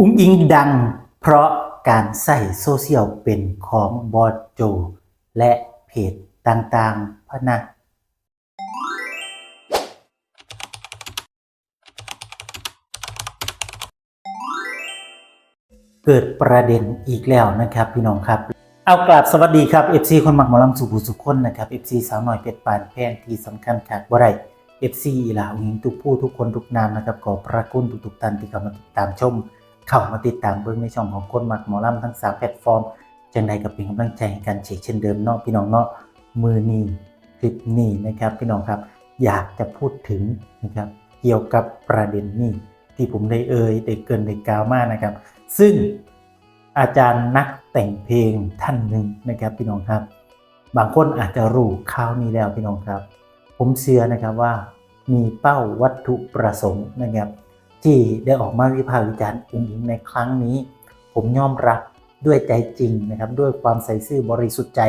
อุ้งอิงดังเพราะการใส่โซเชียลเป็นของบอสโจ และเพจต่างๆพะนะเกิดประเด็นอีกแล้วนะครับพี่น้องครับ เอากราบสวัสดีครับ FC คนหมักหมอลำสุภูสุขคนนะครับ FC สาวหน่อยเป็ดปานแพงที่สำคัญขาดบ่ได้ FC อีหลาอุ้งทุกผู้ทุกคนทุกนามนะครับขอพระคุณทุกๆท่านที่เข้ามาติดตามชม เข้ามาติดตามเบื้องในช่องของคนมักหมอลำทั้งสามแพลตฟอร์มจังใดกับเป็นกำลังใจให้กันเช็คเช่นเดิมเนาะพี่น้องเนาะมือนีคลิปนี้นะครับ พี่น้องครับอยากจะพูดถึงนะครับเกี่ยวกับประเด็นนี้ที่ผมได้เอ่ยได้เกินได้กล่าวมานะครับ ซึ่งอาจารย์นักแต่งเพลงท่านหนึ่งนะครับพี่น้องครับ บางคนอาจจะรู้ข่าวนี้แล้วพี่น้องครับ ผมเชื่อนะครับว่ามีเป้าวัตถุประสงค์นะครับ ที่ได้ออกมาวิพากษ์วิจารณ์อุ้งอิงในครั้งนี้ ผมยอมรับด้วยใจจริงนะครับ ด้วยความใส่ซื่อบริสุทธิ์ใจ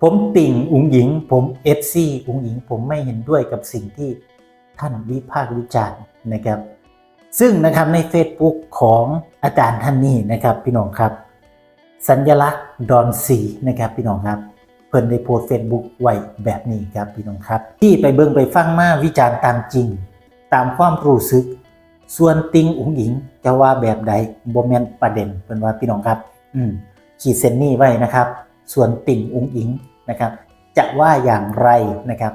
ผมติ่งอุงหญิง ผมเอฟซีอุงหญิง ผมไม่เห็นด้วยกับสิ่งที่ท่านวิพากษ์วิจารณ์นะครับ ซึ่งนะครับใน Facebook ของอาจารย์ท่านนี้นะครับ พี่น้องครับ สัญลักษณ์ดอนสีนะครับพี่น้องครับเพิ่นได้โพสเฟซบุ๊กไว้แบบนี้ครับพี่น้องครับ ที่ไปเบิ่งไปฟังมาวิจารณ์ตามจริง ตามความรู้สึก ส่วนติงอุ๋งอิงจะว่าแบบใดบ่แม่นประเด็นเป็นว่าพี่น้องครับ อืมขีดเส้นนี้ไว้นะครับ ส่วนติ่งอุ๋งอิงนะครับ จะว่าอย่างไรนะครับ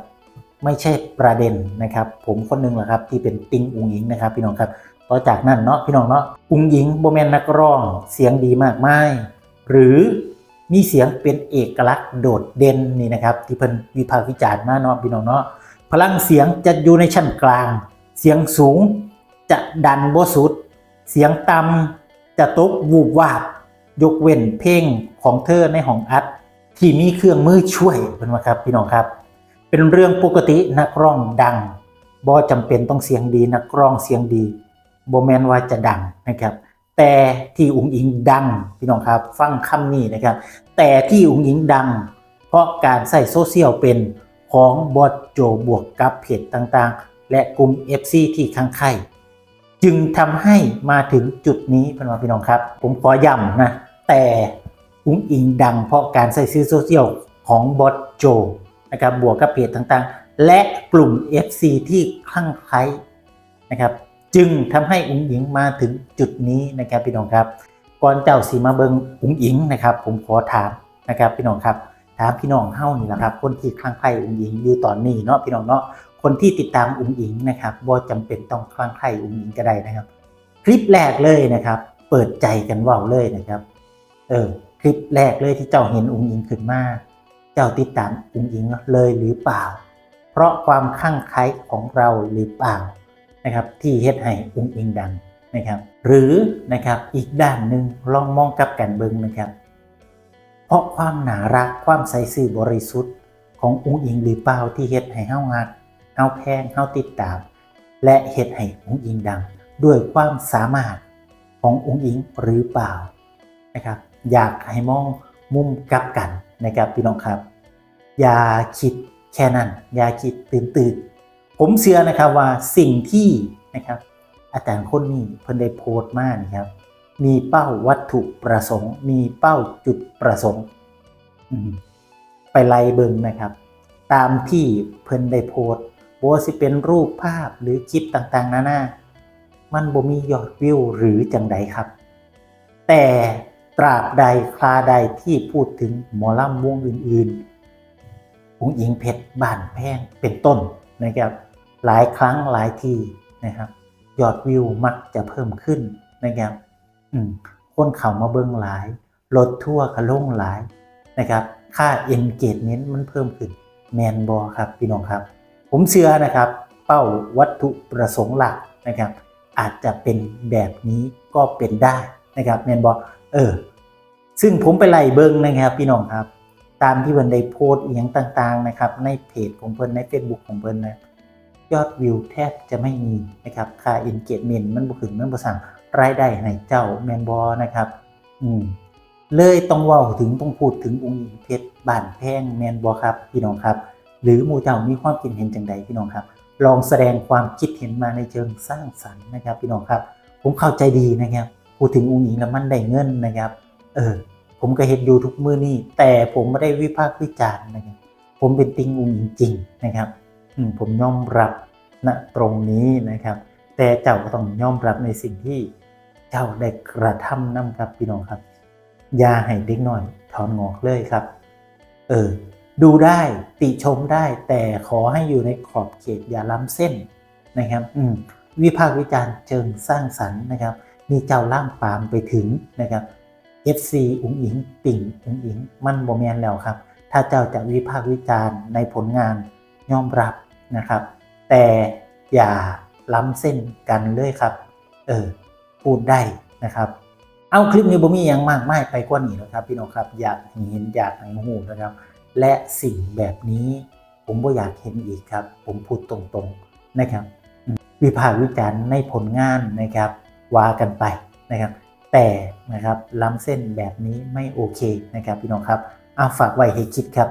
ไม่ใช่ประเด็นนะครับ ผมคนหนึงแหละครับ ที่เป็นติงอุ๋งอิงนะครับ พี่น้องครับต่อจากนั้นเนาะพี่น้องเนาะอุ๋งอิงบ่แม่นนักร้องเสียงดีมากมายหรือมีเสียงเป็นเอกลักษณ์โดดเด่นนี่นะครับ ที่เพิ่นวิพากษ์วิจารณ์มาเนาะพี่น้องเนาะพลังเสียงจะอยู่ในชั้นกลาง เสียงสูงจะดันบ่สุด เสียงต่ำจะตกวูบวาบ ยกเว้นเพลงของเธอในห้องอัด ที่มีเครื่องมือช่วยเป็นว่าครับพี่น้องครับ เป็นเรื่องปกตินักร้องดังบ่จำเป็นต้องเสียงดีนักร้องเสียงดีบ่แมนว่าจะดังนะครับ แต่ที่อุ๋งอิงดังพี่น้องครับ ฟังคำนี้นะครับ แต่ที่อุ๋งอิงดัง เพราะการใส่โซเชียลเป็นของบอสโจบวกกับเพจต่างๆ และกลุ่ม FC ที่ข้างใครจึงทำให้มาถึงจุดนี้เป็นว่าพี่น้องครับ ผมขอย้ำนะ แต่อุ้งอิงดังเพราะการใส่ซื้อโซเชียลของบอสโจนะครับบวกกับเพจต่างๆ และกลุ่ม FC ที่คลั่งไคล้นะครับ จึงทำให้อุ้งอิงมาถึงจุดนี้นะครับพี่น้องครับก่อนเจ้าสีมาเบิงอุ้งอิงนะครับ ผมขอถามนะครับพี่น้องครับถามพี่น้องเฮ้านี่แหละครับ คนที่คลั่งไคล้อุ้งอิงอยู่ตอนนี้เนาะพี่น้องเนาะ คนที่ติดตามอุ้งอิงนะครับบ่าจำเป็นต้องคลั่งไคล้อุ้งอิงก็ได้นะครับ คลิปแรกเลยนะครับ เปิดใจกันว่าเลยนะครับ เออคลิปแรกเลยที่เจ้าเห็นอุ้งอิงขึ้นมาเจ้าติดตามอุ้งอิงเลยหรือเปล่า เพราะความคลั่งไคล้ของเราหรือเปล่านะครับที่เฮ็ดให้อุ้งอิงดังนะครับ หรือนะครับอีกด้านหนึ่งลองมองกลับกันเบิงนะครับ เพราะความหนารักความใสซื่อบริสุทธิ์ของอุ้งอิงหรือเปล่าที่เฮ็ดให้เฮางัด เฮาแพงเฮาติดตาม และเฮ็ดให้องค์อิงดัง ด้วยความสามารถขององค์อิงหรือเปล่านะครับ อยากให้มองมุมกลับกันนะครับพี่น้องครับ อย่าคิดแค่นั้น อย่าคิดตื่นตื่นผมเชื่อนะครับว่าสิ่งที่นะครับ อาจารย์คนนี้เพิ่นได้โพสต์มานี่ครับ มีเป้าวัตถุประสงค์ มีเป้าจุดประสงค์ไปไล่เบิ่งนะครับ ตามที่เพิ่นได้โพสต์ ว่าสิเป็นรูปภาพหรือคลิปต่างๆนานามันบ่มียอดวิวหรือจังใดครับ แต่ตราบใดคลาใดที่พูดถึงหมอลำวงอื่นๆองหญิงเพชรบ้านแพงเป็นต้นนะครับ หลายครั้งหลายทีนะครับ ยอดวิวมักจะเพิ่มขึ้นนะครับคนเข้ามาเบิ่งหลายรถทั่วกระลงหลายนะครับ ค่า engagement มันเพิ่มขึ้นแมนบอครับพี่น้องครับ ผมเชื่อนะครับ เป้าวัตถุประสงค์หลักนะครับ อาจจะเป็นแบบนี้ก็เป็นได้นะครับแมนบอเออ ซึ่งผมไปไล่เบิ้งนะครับ พี่น้องครับ ตามที่เพิ่นได้โพสต์อหย่างต่างๆนะครับ ในเพจของเพิ่นใน Facebook ของเพิ่นนะยอดวิวแทบจะไม่มีนะครับค่า engagement มันบ่ขึ้นมันบ่สั่งรายได้ให้เจ้าแมนบอนะครับ อืมเลยต้องเว้าถึงต้องพูดถึงองค์หญิงเพชรบ้านแพงแมนบอครับ พี่น้องครับ หรือหมู่เจ้ามีความคิดเห็นจังใดพี่น้องครับ ลองแสดงความคิดเห็นมาในเชิงสร้างสรรค์นะครับพี่น้องครับ ผมเข้าใจดีนะครับพูดถึงอุ้งอิงแล้วมันได้เงินนะครับ เออ ผมก็เห็นอยู่ทุกมือนี่แต่ผมไม่ได้วิพากษ์วิจารณ์นะครับ ผมเป็นติงอุ้งอิงจริงนะครับอืมผมยอมรับณตรงนี้นะครับ แต่เจ้าก็ต้องยอมรับในสิ่งที่เจ้าได้กระทำนำครับพี่น้องครับอย่าให้เด็กน้อยถอนงอกเลยครับ เออ ดูได้ติชมได้ แต่ขอให้อยู่ในขอบเขตอย่าล้ำเส้นนะครับอืมวิพากษ์วิจารณ์เชิงสร้างสรรค์นะครับมีเจ้าล่ามปามไปถึงนะครับ FC อุ๋งอิง ติ่งอุ๋งอิง มันโมเมนแล้วครับ ถ้าเจ้าจะวิพากษ์วิจารณ์ในผลงานยอมรับนะครับ แต่อย่าล้ำเส้นกันเลยครับ เออพูดได้นะครับ เอาคลิปนี้ผมมีอย่างมากไมายไปกว่านี้นะครับ พี่น้องครับ อยากเห็นอยากให้หูนะครับ และสิ่งแบบนี้ ผมบ่อยากเห็นอีกครับ ผมพูดตรงๆนะครับ วิพากษ์วิจารณ์ในผลงานนะครับว่ากันไปนะครับ แต่นะครับล้ำเส้นแบบนี้ไม่โอเคนะครับพี่น้องครับเอาฝากไว้ให้คิดครับ